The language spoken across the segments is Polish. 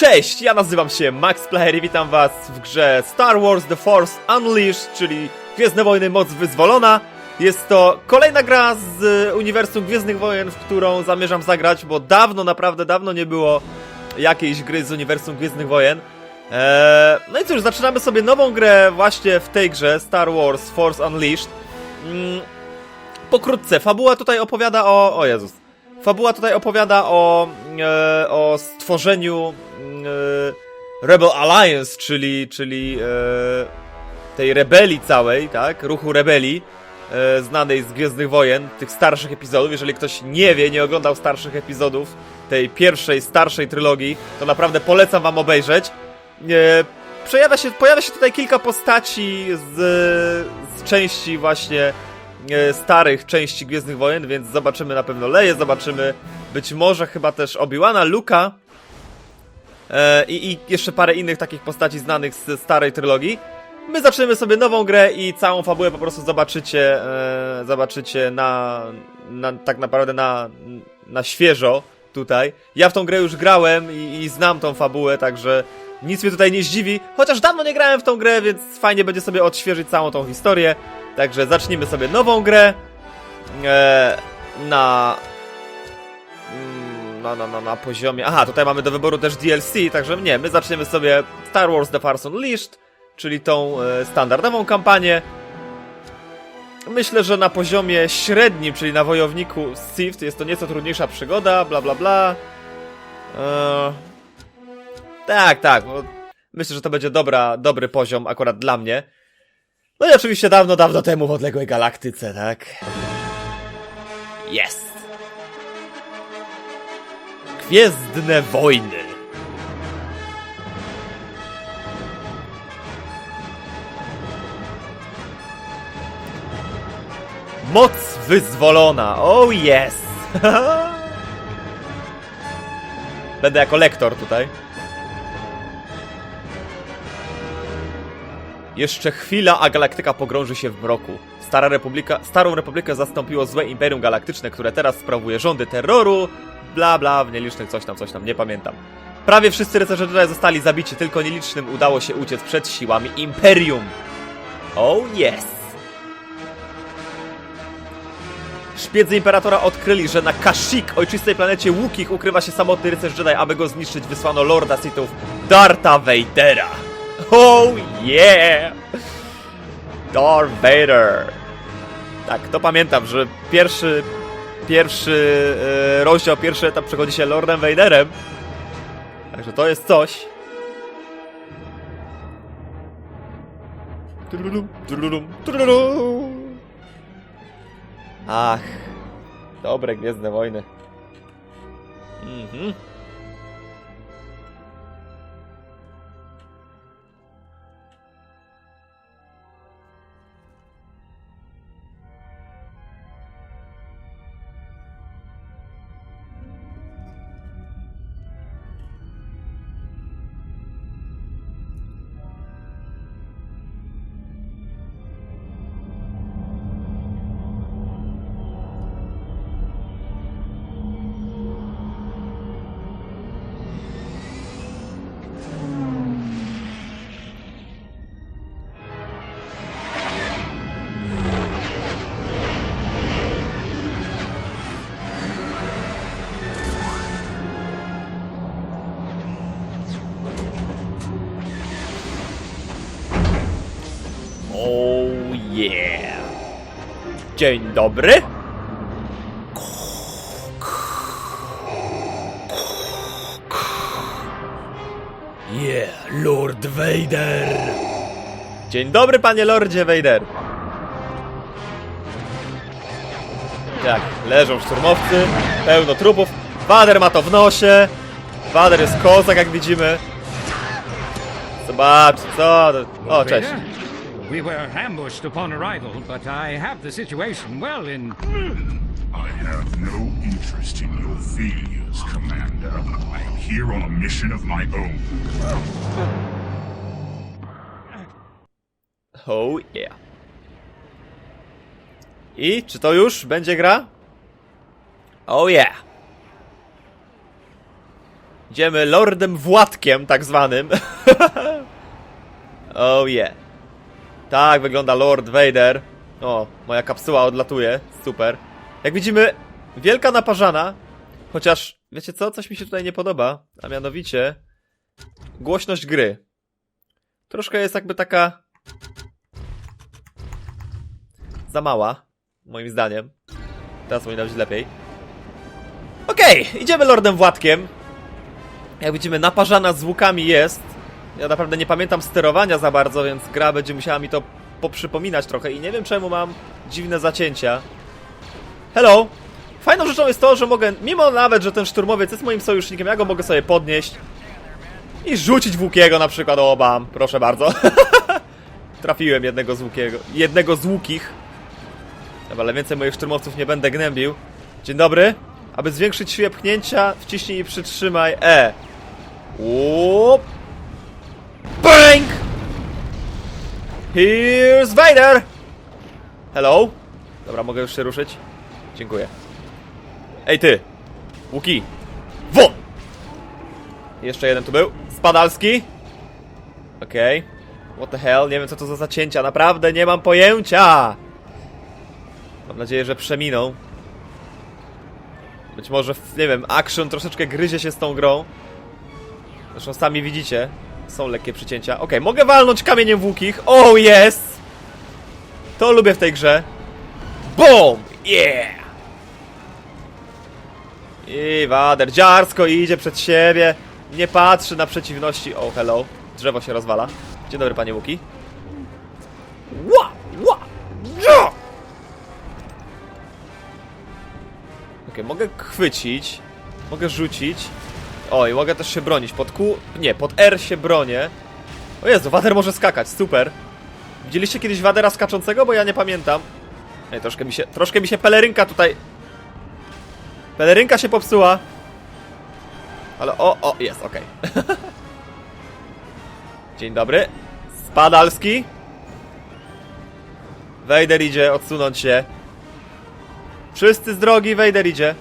Cześć, ja nazywam się Max Player i witam was w grze Star Wars The Force Unleashed, czyli Gwiezdne Wojny Moc Wyzwolona. Jest to kolejna gra z e, uniwersum Gwiezdnych Wojen, w którą zamierzam zagrać, bo dawno, naprawdę dawno nie było jakiejś gry z uniwersum Gwiezdnych Wojen. Eee, no i cóż, zaczynamy sobie nową grę właśnie w tej grze, Star Wars Force Unleashed. Mm, pokrótce, fabuła tutaj opowiada o... o Jezus. Fabuła tutaj opowiada o, e, o stworzeniu e, Rebel Alliance, czyli, czyli e, tej rebelii całej, tak? Ruchu rebelii, e, znanej z Gwiezdnych Wojen, tych starszych epizodów. Jeżeli ktoś nie wie, nie oglądał starszych epizodów tej pierwszej, starszej trylogii, to naprawdę polecam wam obejrzeć. E, przejawia się, pojawia się tutaj kilka postaci z, z części właśnie starych części Gwiezdnych Wojen, więc zobaczymy na pewno Leję, zobaczymy być może chyba też Obi-Wana, Luka e, i, i jeszcze parę innych takich postaci znanych z starej trylogii. My zaczniemy sobie nową grę i całą fabułę po prostu zobaczycie, e, zobaczycie na, na, tak naprawdę na, na świeżo tutaj. Ja w tą grę już grałem i, i znam tą fabułę, także nic mnie tutaj nie zdziwi, chociaż dawno nie grałem w tą grę, więc fajnie będzie sobie odświeżyć całą tą historię. Także zacznijmy sobie nową grę e, na, mm, na, na, na, na poziomie... Aha, tutaj mamy do wyboru też DLC, także nie, my zaczniemy sobie Star Wars The Force Unleashed, czyli tą e, standardową kampanię. Myślę, że na poziomie średnim, czyli na wojowniku Sith jest to nieco trudniejsza przygoda, bla bla bla. E, tak, tak, bo myślę, że to będzie dobra, dobry poziom akurat dla mnie. No i oczywiście dawno, dawno temu w odległej galaktyce, tak? Jest! Gwiezdne wojny. Moc wyzwolona. Oh yes! Będę jako lektor tutaj. Jeszcze chwila, a galaktyka pogrąży się w mroku. Stara Republika, Starą Republikę zastąpiło złe Imperium Galaktyczne, które teraz sprawuje rządy terroru, bla bla, w nielicznych coś tam, coś tam, nie pamiętam. Prawie wszyscy rycerze Jedi zostali zabici, tylko nielicznym udało się uciec przed siłami Imperium. Oh yes! Szpiedzy Imperatora odkryli, że na Kashyyyk, ojczystej planecie Łukich, ukrywa się samotny rycerz Jedi, aby go zniszczyć wysłano Lorda Sithów, Darta Vadera. Oh yeah! Darth Vader. Tak, to pamiętam, że pierwszy pierwszy e, rozdział, pierwszy etap przechodzi się Lordem Vaderem. Także to jest coś. Ach, dobre Gwiezdne Wojny. Mhm. Dzień dobry! Yeah, Lord Vader! Dzień dobry, panie Lordzie Vader! Tak, leżą szturmowcy, pełno trupów. Vader ma to w nosie. Vader jest kozak, jak widzimy. Zobacz, co... to- O, cześć. Vader? We were ambushed upon arrival, but I have the situation well in. I have no interest in your failures, Commander. I am here on a mission of my own. Oh yeah. I czy to już będzie gra? Oh yeah. Idziemy Lordem Władkiem, tak zwanym. oh yeah. Tak wygląda Lord Vader. O, moja kapsuła odlatuje. Super. Jak widzimy, wielka naparzana. Chociaż, wiecie co? Coś mi się tutaj nie podoba. A mianowicie... Głośność gry. Troszkę jest jakby taka... Za mała. Moim zdaniem. Teraz powinna być lepiej. Okej, idziemy Lordem Władkiem. Jak widzimy, naparzana z łukami jest. Ja naprawdę nie pamiętam sterowania za bardzo, więc gra będzie musiała mi to poprzypominać trochę i nie wiem czemu mam dziwne zacięcia. Hello! Fajną rzeczą jest to, że mogę, mimo nawet, że ten szturmowiec jest moim sojusznikiem, ja go mogę sobie podnieść i rzucić w łukiego na przykład. O, bam, proszę bardzo. Trafiłem jednego z łukiego, jednego z łukich. Dobra, ale więcej moich szturmowców nie będę gnębił. Dzień dobry. Aby zwiększyć siłę pchnięcia, wciśnij i przytrzymaj E. Łup. Bang! Here's Vader! Hello? Dobra, mogę już się ruszyć? Dziękuję. Ej ty! Łuki! Won! Jeszcze jeden tu był. Spadalski. Okej. What the hell? Nie wiem co to za zacięcia. Naprawdę nie mam pojęcia! Mam nadzieję, że przeminą. Być może, nie wiem, action troszeczkę gryzie się z tą grą. Zresztą sami widzicie, są lekkie przycięcia. Okej, mogę walnąć kamieniem w łukich. Oh yes! To lubię w tej grze. Boom! Yeah! I Wader dziarsko idzie przed siebie. Nie patrzy na przeciwności. Oh, hello. Drzewo się rozwala. Dzień dobry, panie Łuki. Ła! Ła! Ja! Okej, mogę chwycić. Mogę rzucić. O, i mogę też się bronić. Pod Q... Nie, pod R się bronię. O Jezu, Wader może skakać, super. Widzieliście kiedyś Wadera skaczącego? Bo ja nie pamiętam. Ej, troszkę mi się, troszkę mi się pelerynka tutaj... Pelerynka się popsuła. Ale o, o, jest, okej. Dzień dobry. Spadalski. Wejder idzie odsunąć się. Wszyscy z drogi, Wejder idzie.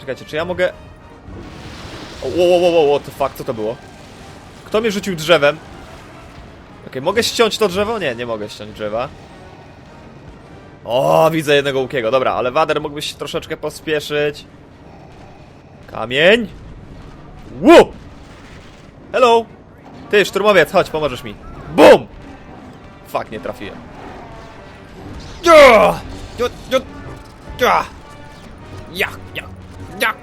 Czekajcie, czy ja mogę... Wow, wow, wow, wow, to fuck, co to było? Kto mnie rzucił drzewem? Okej, mogę ściąć to drzewo? Nie, nie mogę ściąć drzewa. O, widzę jednego łukiego, dobra, ale Wader mógłbyś się troszeczkę pospieszyć. Kamień. Wu! Hello! Ty, szturmowiec, chodź, pomożesz mi. BUM! Fuck, nie trafiłem. Ja! Ja, ja, ja! Ja,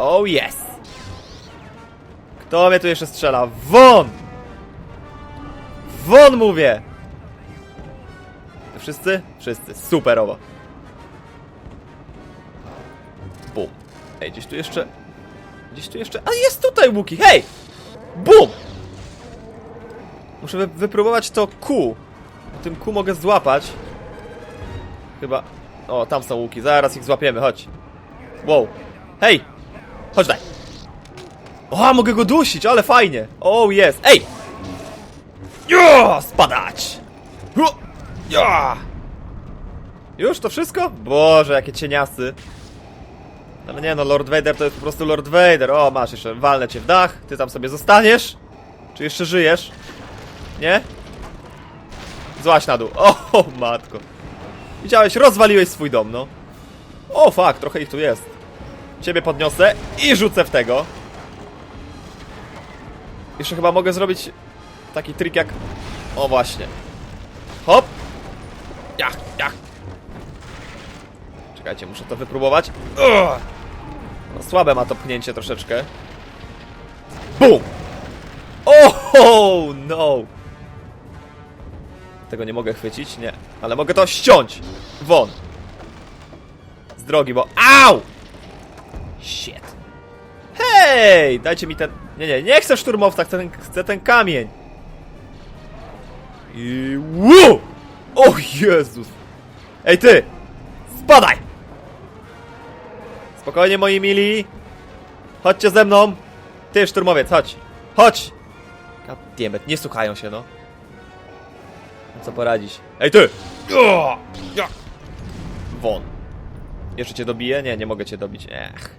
Oh yes! Kto mnie tu jeszcze strzela? Won! Won mówię! Wszyscy? Wszyscy. Superowo. Bum. Ej, gdzieś tu jeszcze... Gdzieś tu jeszcze... A jest tutaj Łuki, hej! Bum! Muszę wy wypróbować to Q. Tym Q mogę złapać. Chyba... O, tam są łuki, zaraz ich złapiemy, chodź. Wow. Hej! Chodź daj. O, mogę go dusić, ale fajnie. O, jest. Ej! Jo, spadać! Ja! Już to wszystko? Boże, jakie cieniasy. Ale nie no, Lord Vader to jest po prostu Lord Vader. O, masz jeszcze, walnę cię w dach. Ty tam sobie zostaniesz? Czy jeszcze żyjesz? Nie? Złaś na dół. O, matko. Widziałeś, rozwaliłeś swój dom, no. O, fuck, trochę ich tu jest. Ciebie podniosę i rzucę w tego. Jeszcze chyba mogę zrobić taki trik jak... O, właśnie. Hop. Ja, ja. Czekajcie, muszę to wypróbować. No, słabe ma to pchnięcie troszeczkę. BUM! Oh, no! Tego nie mogę chwycić? Nie. Ale mogę to ściąć! Won! Z drogi, bo... Au! Shit. Hej! Dajcie mi ten... Nie, nie, nie chcę szturmowca, chcę ten, chcę ten kamień. I... Wu! O Jezus! Ej ty! Spadaj! Spokojnie moi mili. Chodźcie ze mną. Ty szturmowiec, chodź. Chodź! Goddammit, nie słuchają się no. Co poradzić? Ej ty! Won. Jeszcze cię dobiję? Nie, nie mogę cię dobić. Ech.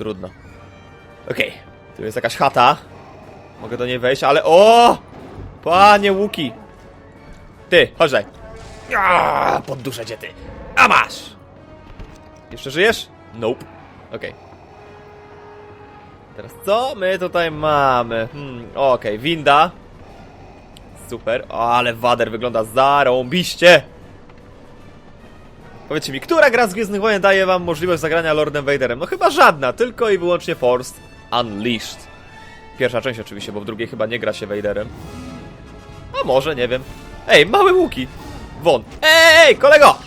Trudno. Okej. Tu jest jakaś chata. Mogę do niej wejść, ale... O! Panie Łuki! Ty, chodź daj. Podduszę cię ty. A masz! Jeszcze żyjesz? Nope. Okej. Teraz co my tutaj mamy? Hmm, okej, winda. Super. O, ale wader wygląda zarąbiście! Powiedzcie mi, która gra z Gwiezdnych Wojen daje wam możliwość zagrania Lordem Vaderem? No chyba żadna, tylko i wyłącznie Force Unleashed. Pierwsza część oczywiście, bo w drugiej chyba nie gra się Vaderem. A może, nie wiem. Ej, mały łuki! Won. Ej, kolego!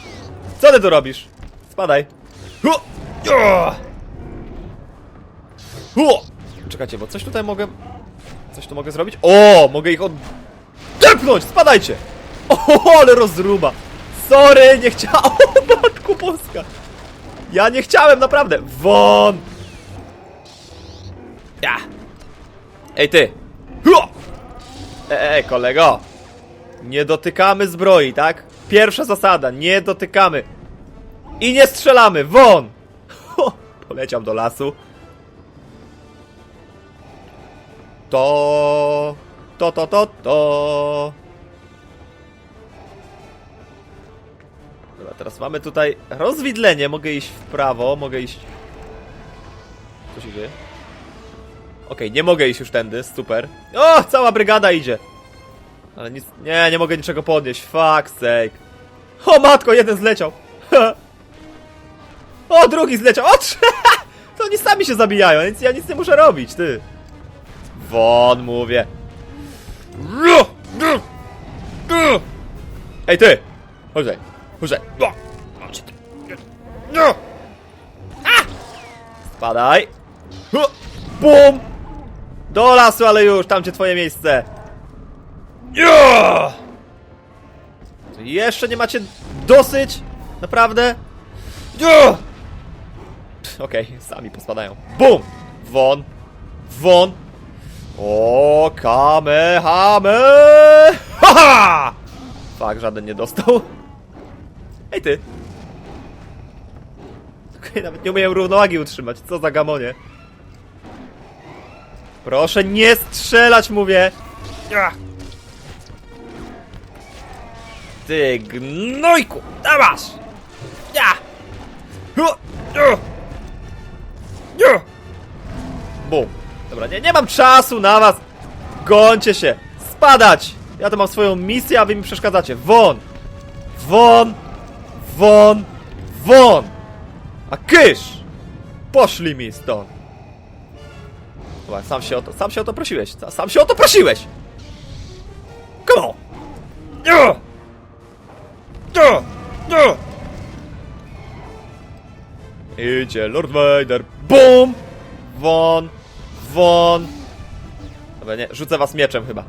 Co ty tu robisz? Spadaj. Czekajcie, bo coś tutaj mogę... Coś tu mogę zrobić? O, mogę ich od... Depnąć! Spadajcie! O, ale rozruba! Sorry, nie chciałem... O, matku polska! Ja nie chciałem, naprawdę! Won! Ja! Ej, ty! Ej, ej, kolego! Nie dotykamy zbroi, tak? Pierwsza zasada, nie dotykamy. I nie strzelamy, won! Poleciał do lasu. To... To, to, to, to... Teraz mamy tutaj rozwidlenie. Mogę iść w prawo, mogę iść... Co się dzieje? Okej, nie mogę iść już tędy, super. O, cała brygada idzie. Ale nic, nie, nie mogę niczego podnieść, fuck sake. O matko, jeden zleciał. O, drugi zleciał, o, trze... To oni sami się zabijają, więc ja nic nie muszę robić, ty. Won, mówię. Ej, ty! Chodź tutaj, ty. No. A! Spadaj. Bum! Do lasu, ale już, tam gdzie twoje miejsce. Ja! Jeszcze nie macie dosyć? Naprawdę? Ja! Okej, sami pospadają. Bum! Won! Won! O, kamehame! Haha! Fak, żaden nie dostał. Ty! Nawet nie umiem równowagi utrzymać. Co za gamonie. Proszę nie strzelać, mówię! Ty gnojku! Dawasz! Ja! Bum. Dobra, nie, nie mam czasu na was! Gońcie się! Spadać! Ja to mam swoją misję, a wy mi przeszkadzacie. Won! Won! Won! Won! A kysz! Poszli mi stąd! Dobra, sam się o to, sam się o to prosiłeś. Sa- Sam się o to prosiłeś! Come on! Ja! Ja! Ja! Idzie Lord Vader. BUM! Won! Won! Dobra, nie, rzucę was mieczem chyba.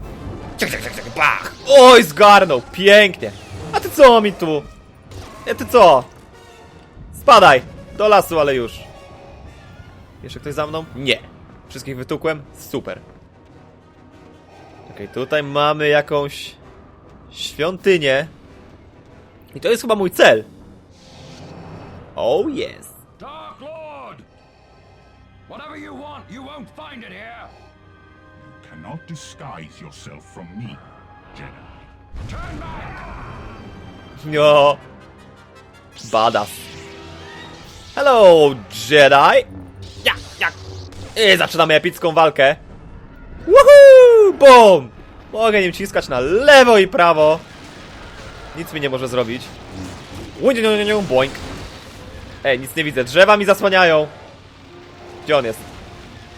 Bach! Oj, zgarnął! Pięknie! A ty co mi tu? Nie, ty co? Spadaj! Do lasu, ale już. Jeszcze ktoś za mną? Nie. Wszystkich wytukłem? Super. Okej, tutaj mamy jakąś świątynię. I to jest chyba mój cel. Oh yes. Dark Lord! Whatever you want, you won't find it here! Cannot disguise yourself from me, Jedi. Turn back! No. Badass. Hello, Jedi. Ja, ja. I zaczynamy epicką walkę. Woohoo! Boom! Mogę nim ciskać na lewo i prawo. Nic mi nie może zrobić. Boink. Ej, nic nie widzę. Drzewa mi zasłaniają. Gdzie on jest?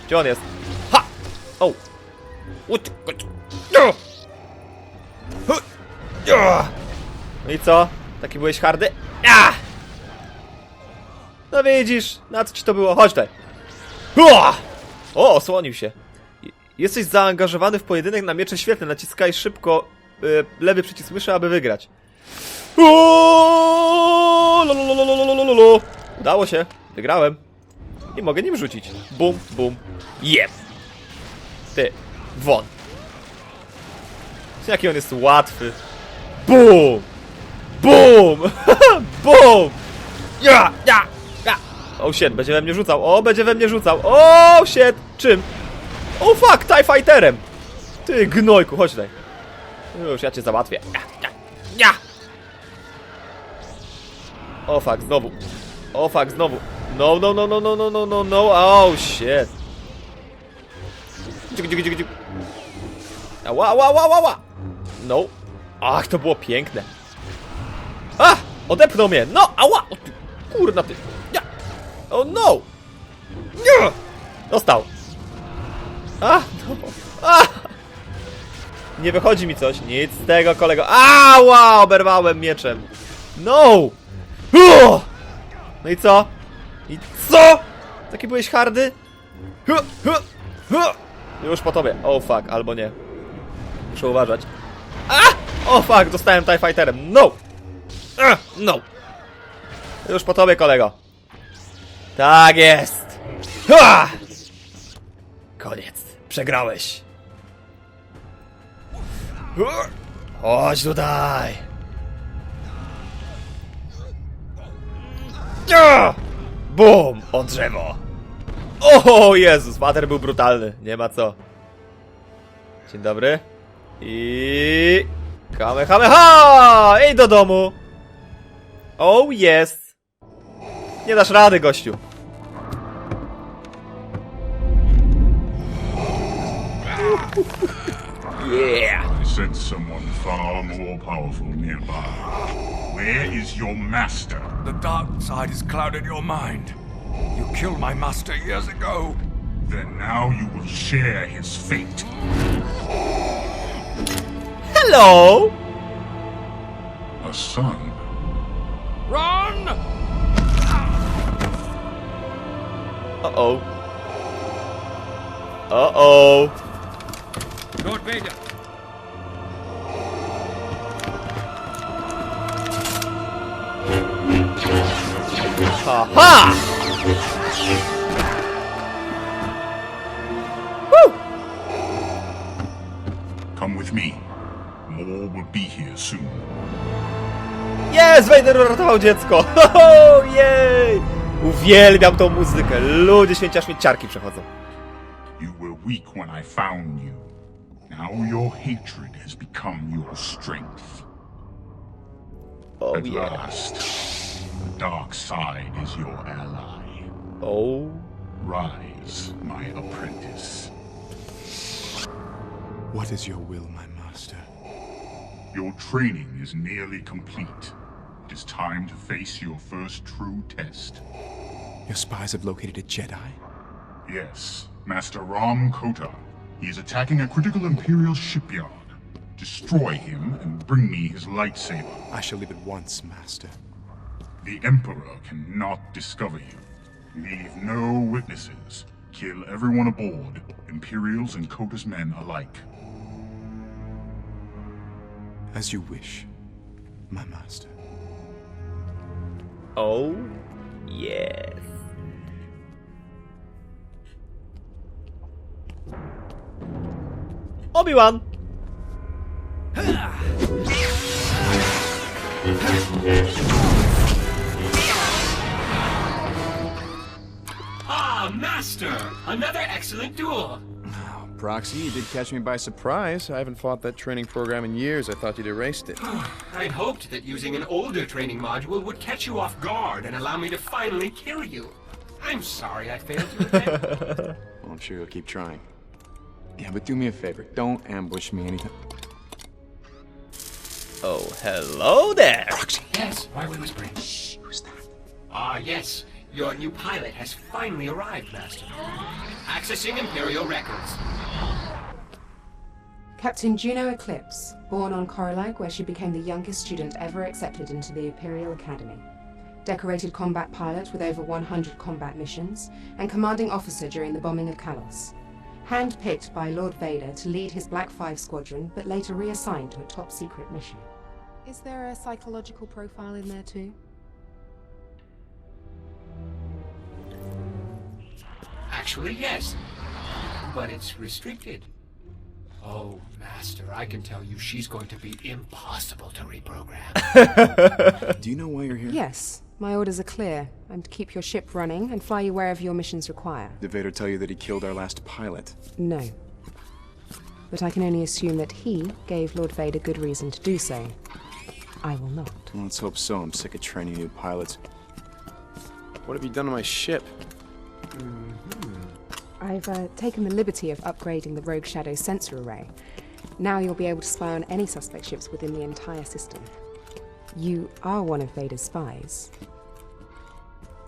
Gdzie on jest? Ha! O! No! No i co? Taki byłeś hardy? A! No widzisz, na co ci to było? Chodź tutaj. Uah! O, osłonił się. Jesteś zaangażowany w pojedynek na miecze świetne. Naciskaj szybko y, lewy przycisk myszy, aby wygrać. Uuu. Udało się. Wygrałem. I mogę nim rzucić. Bum, bum. Jeb. Ty. Won. Jaki on jest łatwy. Bum. Bum! Bum! Ja! Ja! Oh shit, będzie we mnie rzucał. O, będzie we mnie rzucał. O shit! Czym? O fuck, TIE Fighterem! Ty gnojku, chodź tutaj. Już, ja cię załatwię. Ja, ja, ja! O fuck, znowu. O fuck, znowu. No, no, no, no, no, no, no, no, no. Oh shit. Dzik, dzik, dzik, dzik. Ała, ała, ała, ała. No. Ach, to było piękne. A! Odepnął mnie! No! Ała! O ty, kurna ty! Ja! O no! Nie! Dostał! A! No. A! Nie wychodzi mi coś. Nic z tego, kolego. Ała! Oberwałem mieczem. No! Uuu! No i co? I co? Taki byłeś hardy? Już po tobie. Oh, fuck, albo nie. Muszę uważać. A! O fuck, dostałem TIE Fighterem. No! No! Już po tobie, kolego. Tak jest! Koniec. Przegrałeś. Chodź tutaj. Bum! O drzewo. O Jezus, Water był brutalny. Nie ma co. Dzień dobry. I... Kamehameha! I do domu! Oh, jest! Nie dasz rady, gościu. Yeah! I sense someone far more powerful nearby. Where is your master? The dark side has clouded your mind. You killed my master years ago. Then now you will share his fate. Hello! A son. Run! Uh-oh. Uh-oh. Lord Vader, Aha! Woo! Come with me. More will be here soon. Jest! Vader uratował dziecko! Ho, jej! Uwielbiam tą muzykę. Ludzie święci aż mi ciarki przechodzą. You were weak when I found you. Now your hatred has become your strength. Oh At yeah. last, the dark side is your ally. Oh. Rise, my apprentice. What is your will, my master? Your training is nearly complete. It is time to face your first true test. Your spies have located a Jedi? Yes, Master Ram Kota. He is attacking a critical Imperial shipyard. Destroy him and bring me his lightsaber. I shall leave at once, master. The Emperor cannot discover you. Leave no witnesses. Kill everyone aboard, Imperials and Kota's men alike. As you wish, my master. Oh. Yes. Obi-Wan! Ah, Master! Another excellent duel! Proxy, you did catch me by surprise. I haven't fought that training program in years. I thought you'd erased it. I'd hoped that using an older training module would catch you off guard and allow me to finally kill you. I'm sorry I failed you. Well, I'm sure you'll keep trying. Yeah, but do me a favor. Don't ambush me anytime. Oh, hello there! Proxy! yes, why are we whispering? Shh, who's that? Ah, yes. Your new pilot has finally arrived, Master. Accessing Imperial records. Captain Juno Eclipse, born on Corilag, where she became the youngest student ever accepted into the Imperial Academy. Decorated combat pilot with over 100 combat missions, and commanding officer during the bombing of Kalos. Handpicked by Lord Vader to lead his Black Five squadron, but later reassigned to a top secret mission. Is there a psychological profile in there too? Actually, yes. But it's restricted. Oh, Master, I can tell you she's going to be impossible to reprogram. Do you know why you're here? Yes, My orders are clear. I'm to keep your ship running and fly you wherever your missions require. Did Vader tell you that he killed our last pilot? No. But I can only assume that he gave Lord Vader good reason to do so. I will not. Well, let's hope so. I'm sick of training new pilots. What have you done to my ship? Mm-hmm. I've uh, taken the liberty of upgrading the Rogue Shadow sensor array. Now you'll be able to spy on any suspect ships within the entire system. You are one of Vader's spies.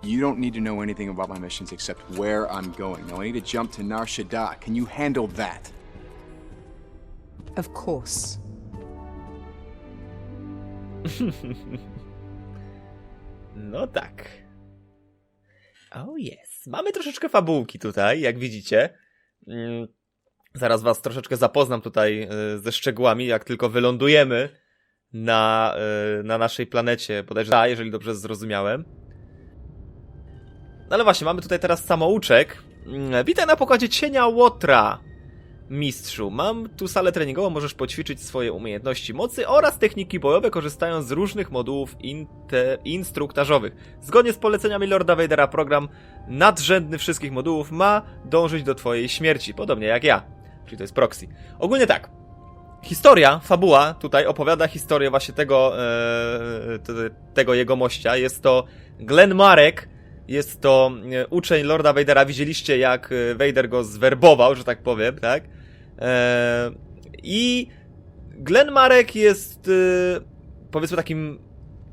You don't need to know anything about my missions except where I'm going. Now I need to jump to Nar Shaddaa. Can you handle that? Of course. No tak. Oh yes. Mamy troszeczkę fabułki tutaj, jak widzicie. Mm, Zaraz was troszeczkę zapoznam tutaj y, ze szczegółami, jak tylko wylądujemy na, y, na naszej planecie, bodajże A, jeżeli dobrze zrozumiałem. No ale właśnie, mamy tutaj teraz samouczek. Mm, Witaj na pokładzie cienia Łotra. Mistrzu, mam tu salę treningową, możesz poćwiczyć swoje umiejętności mocy oraz techniki bojowe, korzystając z różnych modułów instruktażowych. Zgodnie z poleceniami Lorda Vadera, program nadrzędny wszystkich modułów ma dążyć do twojej śmierci, podobnie jak ja. Czyli to jest proxy. Ogólnie tak. Historia, fabuła tutaj opowiada historię właśnie tego, e, te- tego jego mościa. Jest to Glenn Marek, jest to e, uczeń Lorda Vadera. Widzieliście, jak e, Vader go zwerbował, że tak powiem, tak? E, I Glenn Marek jest, powiedzmy, takim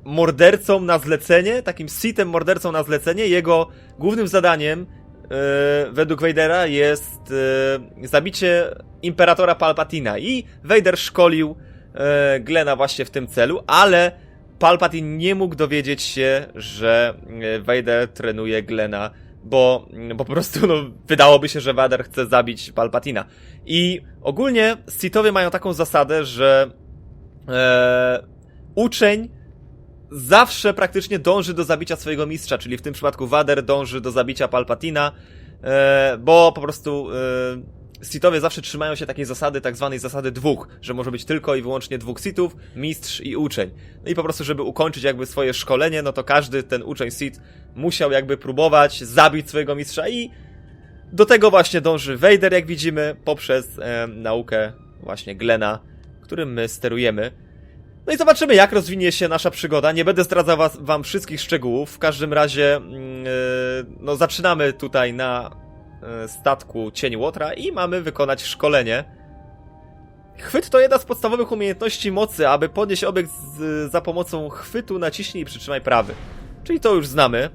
mordercą na zlecenie, takim sitem mordercą na zlecenie. Jego głównym zadaniem według Vadera jest zabicie Imperatora Palpatina i Vader szkolił Glena właśnie w tym celu, ale Palpatine nie mógł dowiedzieć się, że e, Vader trenuje Glena, bo, bo po prostu no, wydałoby się, że Vader chce zabić Palpatina. I ogólnie Sithowie mają taką zasadę, że e, uczeń zawsze praktycznie dąży do zabicia swojego mistrza, czyli w tym przypadku Vader dąży do zabicia Palpatina, e, bo po prostu e, Sithowie zawsze trzymają się takiej zasady, tak zwanej zasady dwóch, że może być tylko i wyłącznie dwóch Sithów, mistrz i uczeń. No i po prostu, żeby ukończyć jakby swoje szkolenie, no to każdy ten uczeń Sith musiał jakby próbować zabić swojego mistrza i do tego właśnie dąży Vader, jak widzimy, poprzez e, naukę właśnie Glena, którym my sterujemy. No i zobaczymy, jak rozwinie się nasza przygoda. Nie będę zdradzał was, wam wszystkich szczegółów. W każdym razie, e, no, zaczynamy tutaj na statku Cień Łotra i mamy wykonać szkolenie. Chwyt to jedna z podstawowych umiejętności mocy. Aby podnieść obiekt z, za pomocą chwytu, naciśnij i przytrzymaj prawy. Czyli to już znamy.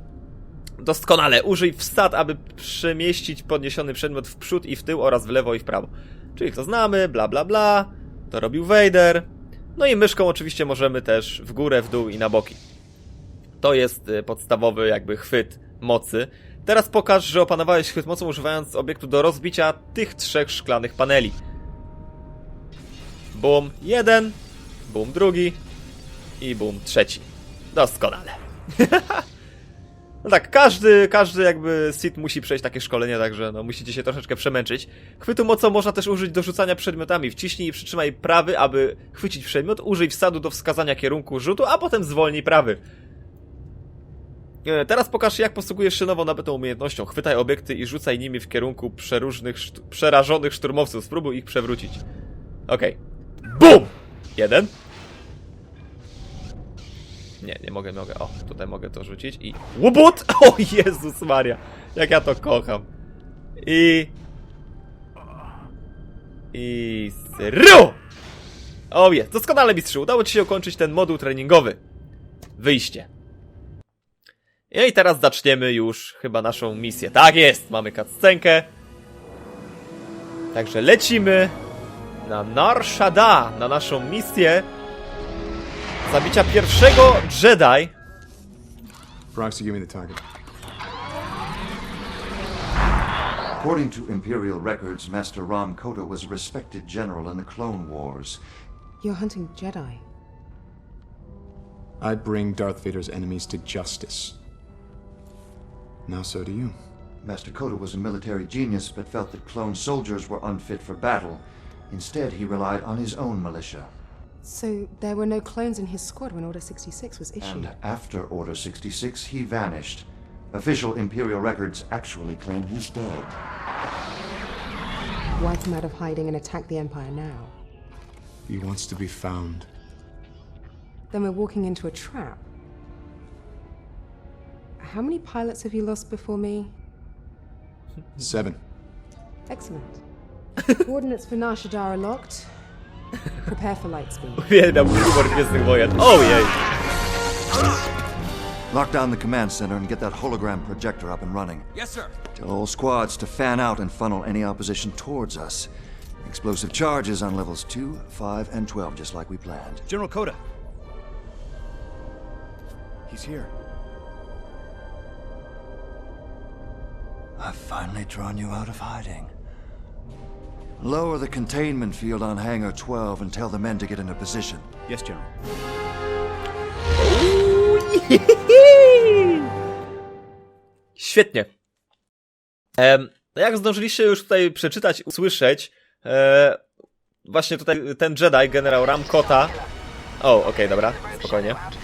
Doskonale. Użyj wsad, aby przemieścić podniesiony przedmiot w przód i w tył oraz w lewo i w prawo. Czyli to znamy, bla bla bla. To robił Vader. No i myszką oczywiście możemy też w górę, w dół i na boki. To jest y, podstawowy jakby chwyt mocy. Teraz pokaż, że opanowałeś chwyt mocą używając obiektu do rozbicia tych trzech szklanych paneli. Boom jeden, boom drugi i boom trzeci. Doskonale. No tak, każdy, każdy jakby Sith musi przejść takie szkolenie, także no musicie się troszeczkę przemęczyć. Chwytu mocą można też użyć do rzucania przedmiotami. Wciśnij i przytrzymaj prawy, aby chwycić przedmiot, użyj wsadu do wskazania kierunku rzutu, a potem zwolnij prawy. E, Teraz pokaż jak posługujesz się nową nabytą umiejętnością. Chwytaj obiekty i rzucaj nimi w kierunku przeróżnych, przerażonych szturmowców. Spróbuj ich przewrócić. Okej. BUM! Jeden. Nie, nie mogę, mogę. O, tutaj mogę to rzucić i... Łubut! O Jezus Maria! Jak ja to kocham. I... I... Sru! O jest, doskonale mistrzu. Udało ci się ukończyć ten moduł treningowy. Wyjście. No i teraz zaczniemy już chyba naszą misję. Tak jest, mamy cutscenkę. Także lecimy na Nar Shaddaa, na naszą misję zabicia pierwszego Jedi. Proxy, give me the target. According to Imperial records, Master Ram Kota was a respected general in the Clone Wars. You're hunting Jedi. I bring Darth Vader's enemies to justice. Now so do you. Master Kota was a military genius, but felt that clone soldiers were unfit for battle. Instead, he relied on his own militia. So there were no clones in his squad when Order 66 was issued. And after Order 66, he vanished. Official Imperial records actually claim he's dead. Why come out of hiding and attack the Empire now? He wants to be found. Then we're walking into a trap. How many pilots have you lost before me? Seven. Excellent. Coordinates for Nar are locked. Prepare for light speed. Uwielbiam humor Gwiezdnych Wojen. Ojej! Lock down the command center and get that hologram projector up and running. Yes, sir. Tell all squads to fan out and funnel any opposition towards us. Explosive charges on levels 2, 5, and 12, just like we planned. General Coda. He's here. I've finally drawn you out of hiding. Lower the containment field on Hangar 12 and tell the men to get into position. Yes, General. Świetnie. Em, no jak zdążyliście już tutaj przeczytać, usłyszeć, e, właśnie tutaj ten Jedi, generał Ramkota. O, okej, dobra, spokojnie. Out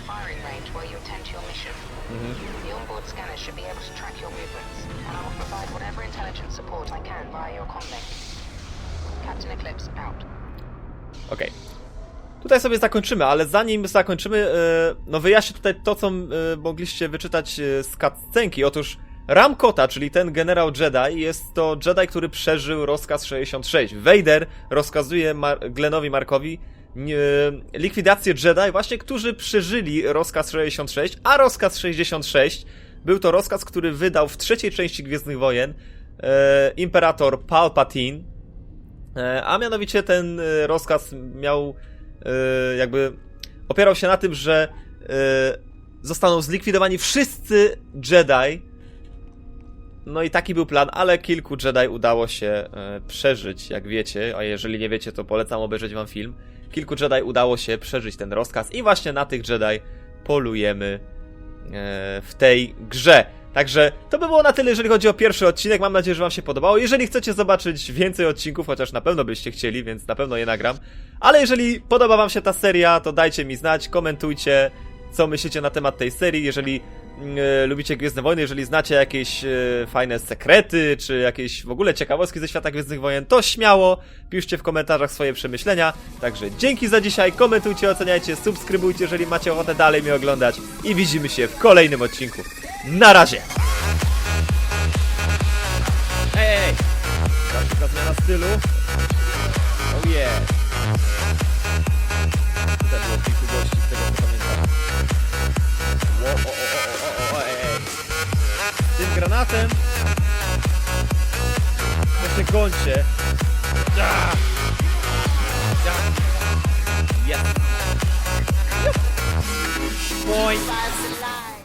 Okej. Tutaj sobie zakończymy, ale zanim zakończymy, e, no wyjaśnię tutaj to, co e, mogliście wyczytać e, z cutscenki. Otóż Ramkota, czyli ten generał Jedi, jest to Jedi, który przeżył rozkaz 66. Vader rozkazuje Mar Glenowi Markowi likwidację Jedi, właśnie którzy przeżyli rozkaz 66, a rozkaz 66 był to rozkaz, który wydał w trzeciej części Gwiezdnych Wojen e, imperator Palpatine, A mianowicie ten e, rozkaz miał e, jakby opierał się na tym, że e, zostaną zlikwidowani wszyscy Jedi. No i taki był plan, ale kilku Jedi udało się e, przeżyć, jak wiecie, a jeżeli nie wiecie, to polecam obejrzeć wam film. Kilku Jedi udało się przeżyć ten rozkaz i właśnie na tych Jedi polujemy e, w tej grze. Także to by było na tyle, jeżeli chodzi o pierwszy odcinek. Mam nadzieję, że Wam się podobało. Jeżeli chcecie zobaczyć więcej odcinków, chociaż na pewno byście chcieli, więc na pewno je nagram. Ale jeżeli podoba Wam się ta seria, to dajcie mi znać, komentujcie, co myślicie na temat tej serii. Jeżeli e, lubicie Gwiezdne Wojny, jeżeli znacie jakieś e, fajne sekrety, czy jakieś w ogóle ciekawostki ze świata Gwiezdnych Wojen, to śmiało piszcie w komentarzach swoje przemyślenia. Także dzięki za dzisiaj, komentujcie, oceniajcie, subskrybujcie, jeżeli macie ochotę dalej mnie oglądać i widzimy się w kolejnym odcinku. Na razie! Ej, ej, stylu. Oh yeah! Tutaj było kilku gości, z tego co pamiętam. Ło, o, o, granatem się gońcie. Ja! Ja! Yes! Boing!